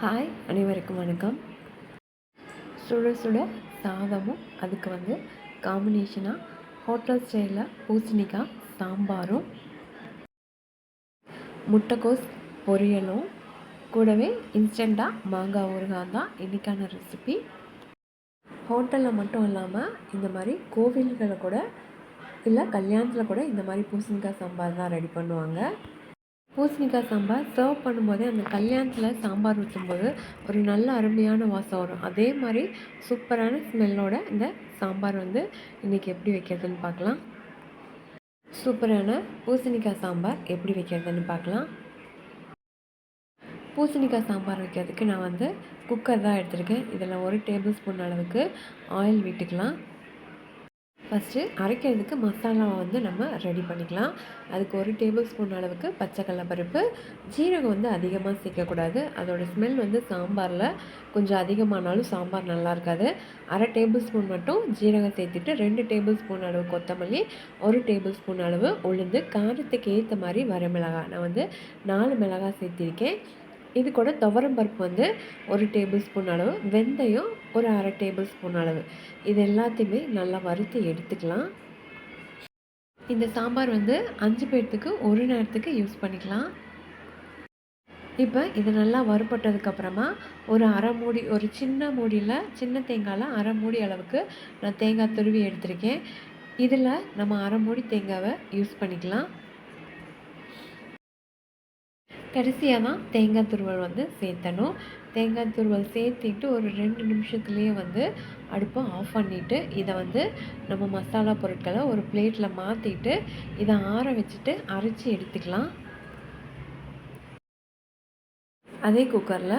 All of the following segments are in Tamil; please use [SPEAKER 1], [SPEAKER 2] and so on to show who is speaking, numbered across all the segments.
[SPEAKER 1] ஹாய் அனைவருக்கும் வணக்கம். சுட சுட சாதமும் அதுக்கு வந்து காம்பினேஷனாக ஹோட்டல் ஸ்டைலில் பூசணிக்காய் சாம்பாரும் முட்டைக்கோஸ் பொரியலும் கூடவே இன்ஸ்டண்ட்டாக மாங்காய் ஊறுகாய் தான் இன்றைக்கான ரெசிபி ஹோட்டலில் மட்டும் இல்லாமல் இந்த மாதிரி கோவில்களில் கூட இல்லை கல்யாணத்தில் கூட இந்த மாதிரி பூசணிக்காய் சாம்பார் தான் ரெடி பண்ணுவாங்க. பூசணிக்காய் சாம்பார் சர்வ் பண்ணும்போதே அந்த கல்யாணத்தில் சாம்பார் ஊற்றும்போது ஒரு நல்ல அருமையான வாசம் வரும். அதே மாதிரி சூப்பரான ஸ்மெல்லோட இந்த சாம்பார் வந்து இன்றைக்கி எப்படி வைக்கிறதுன்னு பார்க்கலாம். சூப்பரான பூசணிக்காய் சாம்பார் எப்படி வைக்கிறதுன்னு பார்க்கலாம். பூசணிக்காய் சாம்பார் வைக்கிறதுக்கு நான் வந்து குக்கர் தான் எடுத்திருக்கேன். இதில் ஒரு டேபிள் ஸ்பூன் அளவுக்கு ஆயில் விட்டுக்கலாம். ஃபஸ்ட்டு அரைக்கிறதுக்கு மசாலாவை வந்து நம்ம ரெடி பண்ணிக்கலாம். அதுக்கு ஒரு டேபிள் ஸ்பூன் அளவுக்கு பச்சை பருப்பு ஜீரகம் வந்து அதிகமாக சேர்க்கக்கூடாது. அதோடய ஸ்மெல் வந்து சாம்பாரில் கொஞ்சம் அதிகமானாலும் சாம்பார் நல்லா இருக்காது. அரை டேபிள் ஸ்பூன் மட்டும் ஜீரகம் சேர்த்துட்டு ரெண்டு டேபிள் ஸ்பூன் அளவு கொத்தமல்லி ஒரு டேபிள் ஸ்பூன் அளவு உளுந்து காரத்துக்கு ஏற்ற மாதிரி வர மிளகாய். நான் வந்து நாலு மிளகாய் சேர்த்திருக்கேன். இது கூட துவரம் பருப்பு வந்து ஒரு டேபிள் ஸ்பூன் அளவு வெந்தயம் ஒரு அரை டேபிள் ஸ்பூன் அளவு. இது எல்லாத்தையுமே நல்லா வறுத்து எடுத்துக்கலாம். இந்த சாம்பார் வந்து அஞ்சு பேர்த்துக்கு ஒரு நேரத்துக்கு யூஸ் பண்ணிக்கலாம். இப்போ இது நல்லா வறுப்பட்டதுக்கப்புறமா ஒரு அரை மூடி ஒரு சின்ன மூடியில் சின்ன தேங்காயில் அரை மூடி அளவுக்கு நான் தேங்காய் துருவி எடுத்திருக்கேன். இதில் நம்ம அரை மூடி தேங்காவை யூஸ் பண்ணிக்கலாம். கடைசியாக தான் தேங்காய் துருவல் வந்து சேர்த்தணும். தேங்காய் துருவல் சேர்த்திட்டு ஒரு ரெண்டு நிமிஷத்துலேயே வந்து அடுப்பை ஆஃப் பண்ணிவிட்டு இதை வந்து நம்ம மசாலா பொருட்களை ஒரு பிளேட்டில் மாற்றிட்டு இதை ஆற வச்சுட்டு அரைச்சி எடுத்துக்கலாம். அதே குக்கரில்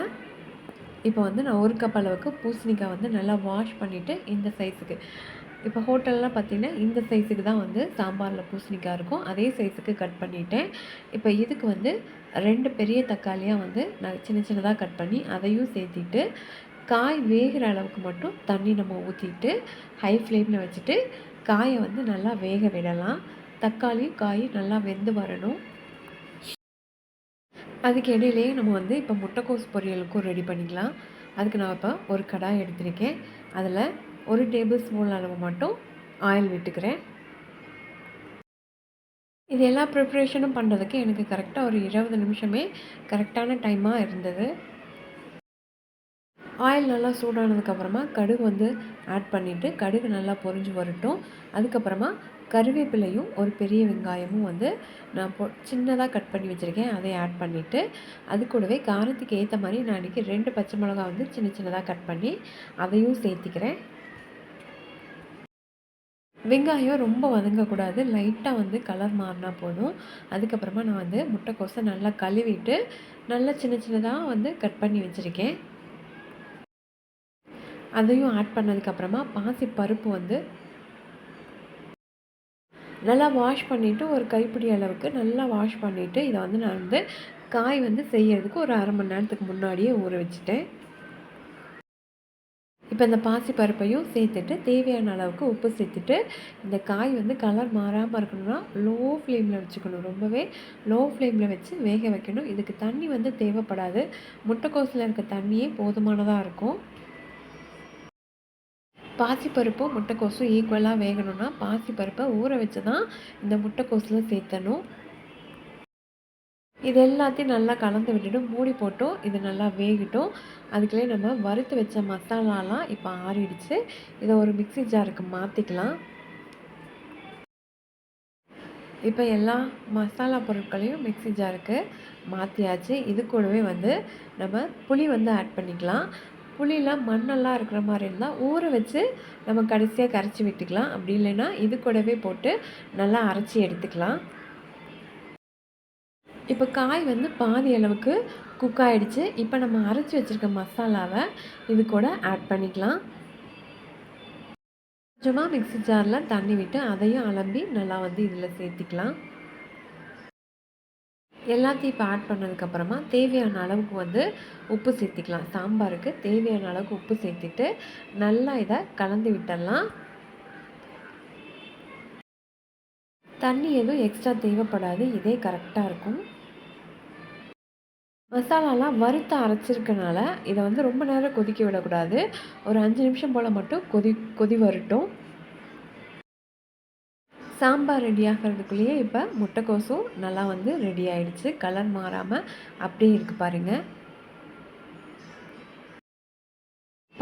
[SPEAKER 1] இப்போ வந்து நான் ஒரு கப் அளவுக்கு பூசணிக்காய் வந்து நல்லா வாஷ் பண்ணிவிட்டு இந்த சைஸுக்கு இப்போ ஹோட்டல்லாம் பார்த்திங்கன்னா இந்த சைஸுக்கு தான் வந்து சாம்பாரில் பூசணிக்காய் இருக்கும். அதே சைஸுக்கு கட் பண்ணிவிட்டேன் இப்போ இதுக்கு வந்து ரெண்டு பெரிய தக்காளியாக வந்து நான் சின்ன சின்னதாக கட் பண்ணி அதையும் சேர்த்திட்டு காய் வேகிற அளவுக்கு மட்டும் தண்ணி நம்ம ஊற்றிட்டு ஹை ஃப்ளேமில் வச்சுட்டு காயை வந்து நல்லா வேக விடலாம். தக்காளியும் காய் நல்லா வெந்து வரணும். அதுக்கு இடையிலேயே நம்ம வந்து இப்போ முட்டைக்கோஸ் பொரியலுக்கும் ரெடி பண்ணிக்கலாம். அதுக்கு நான் இப்போ ஒரு கடாய் எடுத்திருக்கேன். அதில் ஒரு டேபிள் ஸ்பூன் அளவு மட்டும் ஆயில் விட்டுக்கிறேன். இது எல்லா ப்ரிப்ரேஷனும் பண்ணுறதுக்கு எனக்கு கரெக்டாக ஒரு இருபது நிமிஷமே கரெக்டான டைமாக இருந்தது. ஆயில் நல்லா சூடானதுக்கப்புறமா கடுகு வந்து ஆட் பண்ணிவிட்டு கடுகு நல்லா பொறிஞ்சு வரட்டும். அதுக்கப்புறமா கருவேப்பிலையும் ஒரு பெரிய வெங்காயமும் வந்து நான் பொ சின்னதாக கட் பண்ணி வச்சுருக்கேன். அதை ஆட் பண்ணிவிட்டு அது கூடவே காரத்துக்கு ஏற்ற மாதிரி நான் இன்றைக்கி ரெண்டு பச்சை மிளகா வந்து சின்ன சின்னதாக கட் பண்ணி அதையும் சேர்த்திக்கிறேன். வெங்காயம் ரொம்ப வதங்கக்கூடாது. லைட்டாக வந்து கலர் மாறினா போதும். அதுக்கப்புறமா நான் வந்து முட்டைக்கோசை நல்லா கழுவிட்டு நல்லா சின்ன சின்னதாக வந்து கட் பண்ணி வச்சுருக்கேன். அதையும் ஆட் பண்ணதுக்கப்புறமா பாசி பருப்பு வந்து நல்லா வாஷ் பண்ணிவிட்டு ஒரு கைப்பிடி அளவுக்கு நல்லா வாஷ் பண்ணிவிட்டு இதை வந்து நான் வந்து காய் வந்து செய்யறதுக்கு ஒரு அரை மணி நேரத்துக்கு முன்னாடியே ஊற வச்சுட்டேன். இப்போ இந்த பாசி பருப்பையும் சேர்த்துட்டு தேவையான அளவுக்கு உப்பு சேர்த்துட்டு இந்த காய் வந்து கலர் மாறாமல் இருக்கணும்னா லோ ஃப்ளேமில் வச்சுக்கணும். ரொம்பவே லோ ஃப்ளேமில் வச்சு வேக வைக்கணும். இதுக்கு தண்ணி வந்து தேவைப்படாது. முட்டைக்கோசில் இருக்க தண்ணியே போதுமானதாக இருக்கும். பாசிப்பருப்பும் முட்டைக்கோசும் ஈக்குவலாக வேகணும்னா பாசிப்பருப்பை ஊற வச்சு தான் இந்த முட்டைக்கோஸில் சேர்த்தணும். இது எல்லாத்தையும் நல்லா கலந்து விட்டுட்டு மூடி போட்டோம் இது நல்லா வேகட்டும். அதுக்குள்ளே நம்ம வறுத்து வச்ச மசாலாலாம் இப்போ ஆறிடுச்சு. இதை ஒரு மிக்சி ஜாருக்கு மாற்றிக்கலாம் இப்போ எல்லா மசாலா பொருட்களையும் மிக்சி ஜாருக்கு மாற்றியாச்சு இது கூடவே வந்து நம்ம புளி வந்து ஆட் பண்ணிக்கலாம். புளியெலாம் மண்ணெல்லாம் இருக்கிற மாதிரி இருந்தால் ஊற வச்சு நம்ம கடைசியாக கரைச்சி விட்டுக்கலாம். அப்படி இல்லைன்னா இது கூடவே போட்டு நல்லா அரைச்சி எடுத்துக்கலாம். இப்போ காய் வந்து பாதி அளவுக்கு குக் ஆகிடுச்சு இப்போ நம்ம அரைச்சி வச்சுருக்க மசாலாவை இது கூட ஆட் பண்ணிக்கலாம். கொஞ்சமாக மிக்சி ஜாரில் தண்ணி விட்டு அதையும் அலம்பி நல்லா வந்து இதில் சேர்த்திக்கலாம். எல்லாத்தையும் இப்போ ஆட் பண்ணதுக்கப்புறமா தேவையான அளவுக்கு வந்து உப்பு சேர்த்திக்கலாம். சாம்பாருக்கு தேவையான அளவுக்கு உப்பு சேர்த்துட்டு நல்லா இதை கலந்து விட்டுடலாம். தண்ணி எதுவும் எக்ஸ்ட்ரா தேவைப்படாது. இதே கரெக்டாக இருக்கும். மசாலாலாம் வறுத்து அரைச்சிருக்கனால இதை வந்து ரொம்ப நேரம் கொதிக்க விடக்கூடாது. ஒரு அஞ்சு நிமிஷம் போல் மட்டும் கொதி கொதி வரட்டும். சாம்பார் ரெடி ஆகிறதுக்குள்ளேயே இப்போ முட்டைக்கோசும் நல்லா வந்து ரெடி ஆகிடுச்சு கலர் மாறாமல் அப்படியே இருக்குது பாருங்கள்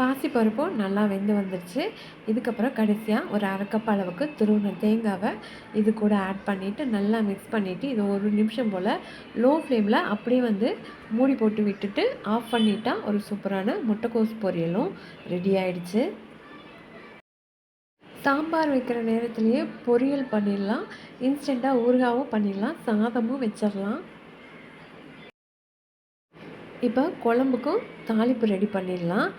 [SPEAKER 1] பாசிப்பருப்பும் நல்லா வெந்து வந்துடுச்சு இதுக்கப்புறம் கடைசியாக ஒரு அரைக்கப் அளவுக்கு துருவின தேங்காவை இது கூட ஆட் பண்ணிவிட்டு நல்லா மிக்ஸ் பண்ணிவிட்டு இது ஒரு நிமிஷம் போல் லோ ஃப்ளேமில் அப்படியே வந்து மூடி போட்டு விட்டுட்டு ஆஃப் பண்ணிட்டா ஒரு சூப்பரான முட்டைக்கோஸ் பொரியலும் ரெடி ஆயிடுச்சு. சாம்பார் வைக்கிற நேரத்துலேயே பொரியல் பண்ணிடலாம். இன்ஸ்டண்ட்டாக ஊறுகாவும் பண்ணிடலாம். சாதமும் வச்சிடலாம். இப்போ குழம்புக்கும் தாளிப்பு ரெடி பண்ணிடலாம்.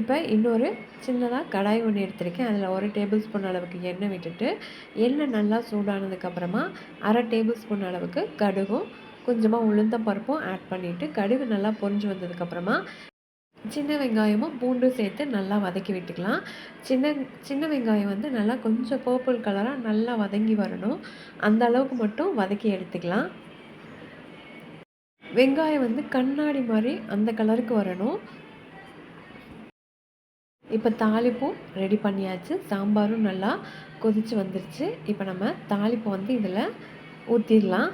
[SPEAKER 1] இப்போ இன்னொரு சின்னதாக கடாய் ஒன்று எடுத்திருக்கேன். அதில் ஒரு டேபிள் ஸ்பூன் அளவுக்கு எண்ணெய் விட்டுட்டு எண்ணெய் நல்லா சூடானதுக்கப்புறமா அரை டேபிள் ஸ்பூன் அளவுக்கு கடுகும் கொஞ்சமாக உளுந்த பருப்பும் ஆட் பண்ணிவிட்டு கடுகு நல்லா பொரிஞ்சு வந்ததுக்கப்புறமா சின்ன வெங்காயமும் பூண்டும் சேர்த்து நல்லா வதக்கி விட்டுக்கலாம். சின்ன சின்ன வெங்காயம் வந்து நல்லா கொஞ்சம் பர்பிள் கலராக நல்லா வதங்கி வரணும். அந்த அளவுக்கு மட்டும் வதக்கி எடுத்துக்கலாம். வெங்காயம் வந்து கண்ணாடி மாதிரி அந்த கலருக்கு வரணும். இப்போ தாளிப்பும் ரெடி பண்ணியாச்சு. சாம்பாரும் நல்லா கொதித்து வந்துருச்சு. இப்போ நம்ம தாளிப்பு வந்து இதில் ஊற்றிடலாம்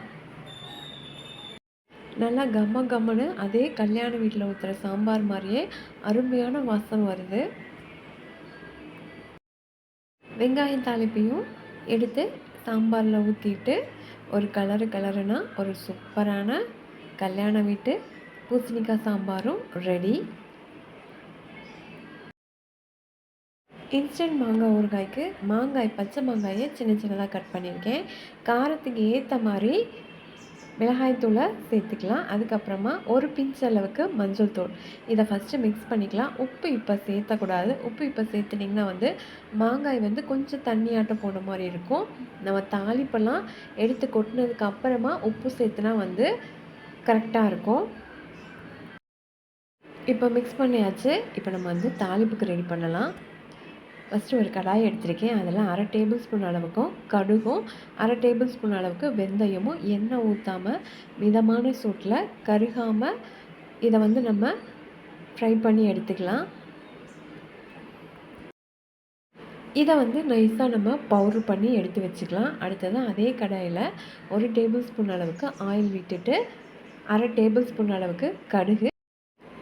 [SPEAKER 1] நல்லா கம்ம கம்மனு அதே கல்யாண வீட்டில் ஊற்றுற சாம்பார் மாதிரியே அருமையான வாசம் வருது. வெங்காயம் தாளிப்பையும் எடுத்து சாம்பாரில் ஊற்றிட்டு ஒரு கலரு கலருனா ஒரு சூப்பரான கல்யாண வீட்டு பூசணிக்காய் சாம்பாரும் ரெடி இன்ஸ்டன்ட் மாங்காய் ஊறுகாய்க்கு மாங்காய் பச்சை மாங்காயை சின்ன சின்னதாக கட் பண்ணியிருக்கேன். காரத்துக்கு ஏற்ற மாதிரி மிளகாய்த்தூளை சேர்த்துக்கலாம். அதுக்கப்புறமா ஒரு பிஞ்ச் அளவுக்கு மஞ்சள் தூள். இதை ஃபஸ்ட்டு மிக்ஸ் பண்ணிக்கலாம். உப்பு இப்போ சேர்த்தக்கூடாது. உப்பு இப்போ சேர்த்துனிங்கன்னா வந்து மாங்காய் வந்து கொஞ்சம் தண்ணியாட்டம் போன மாதிரி இருக்கும். நம்ம தாளிப்பெல்லாம் எடுத்து கொட்டினதுக்கு அப்புறமா உப்பு சேர்த்துனா வந்து கரெக்டாக இருக்கும். இப்போ மிக்ஸ் பண்ணியாச்சு. இப்போ நம்ம வந்து தாளிப்புக்கு ரெடி பண்ணலாம். ஃபஸ்ட்டு ஒரு கடாய் எடுத்திருக்கேன். அதில் அரை டேபிள் ஸ்பூன் அளவுக்கும் கடுகும் அரை டேபிள் ஸ்பூன் அளவுக்கு வெந்தயமும் எண்ணெய் ஊற்றாமல் மிதமான சூட்டில் கருகாமல் இதை வந்து நம்ம ஃப்ரை பண்ணி எடுத்துக்கலாம். இதை வந்து நைஸாக நம்ம பவுட்ரு பண்ணி எடுத்து வச்சுக்கலாம். அடுத்தது அதே கடாயில் ஒரு டேபிள் ஸ்பூன் அளவுக்கு ஆயில் விட்டுட்டு அரை டேபிள் ஸ்பூன் அளவுக்கு கடுகு.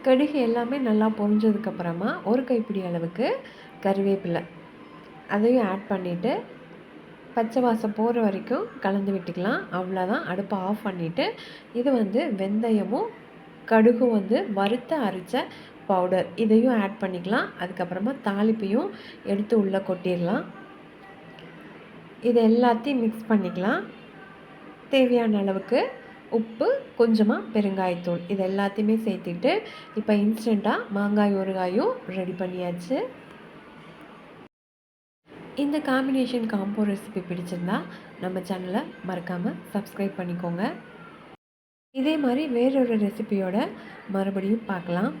[SPEAKER 1] கடுகு எல்லாமே நல்லா பொரிஞ்சதுக்கப்புறமா ஒரு கைப்பிடி அளவுக்கு கருவேப்பிலை. அதையும் ஆட் பண்ணிவிட்டு பச்சை வாசம் போகிற வரைக்கும் கலந்து விட்டுக்கலாம். அவ்வளோதான் அடுப்பை ஆஃப் பண்ணிவிட்டு இது வந்து வெந்தயமும் கடுகும் வந்து வறுத்த அரைச்ச பவுடர் இதையும் ஆட் பண்ணிக்கலாம். அதுக்கப்புறமா தாளிப்பையும் எடுத்து உள்ளே கொட்டிடலாம். இது எல்லாத்தையும் மிக்ஸ் பண்ணிக்கலாம். தேவையான அளவுக்கு உப்பு கொஞ்சமாக பெருங்காயத்தூள். இது எல்லாத்தையுமே சேர்த்துட்டு இப்போ இன்ஸ்டண்ட்டாக மாங்காய் ஊறுகாயும் ரெடி பண்ணியாச்சு. இந்த காம்பினேஷன் காம்போ ரெசிபி பிடிச்சிருந்தா நம்ம சேனலை மறக்காமல் சப்ஸ்கிரைப் பண்ணிக்கோங்க. இதே மாதிரி வேறொரு ரெசிபியோட மறுபடியும் பார்க்கலாம்.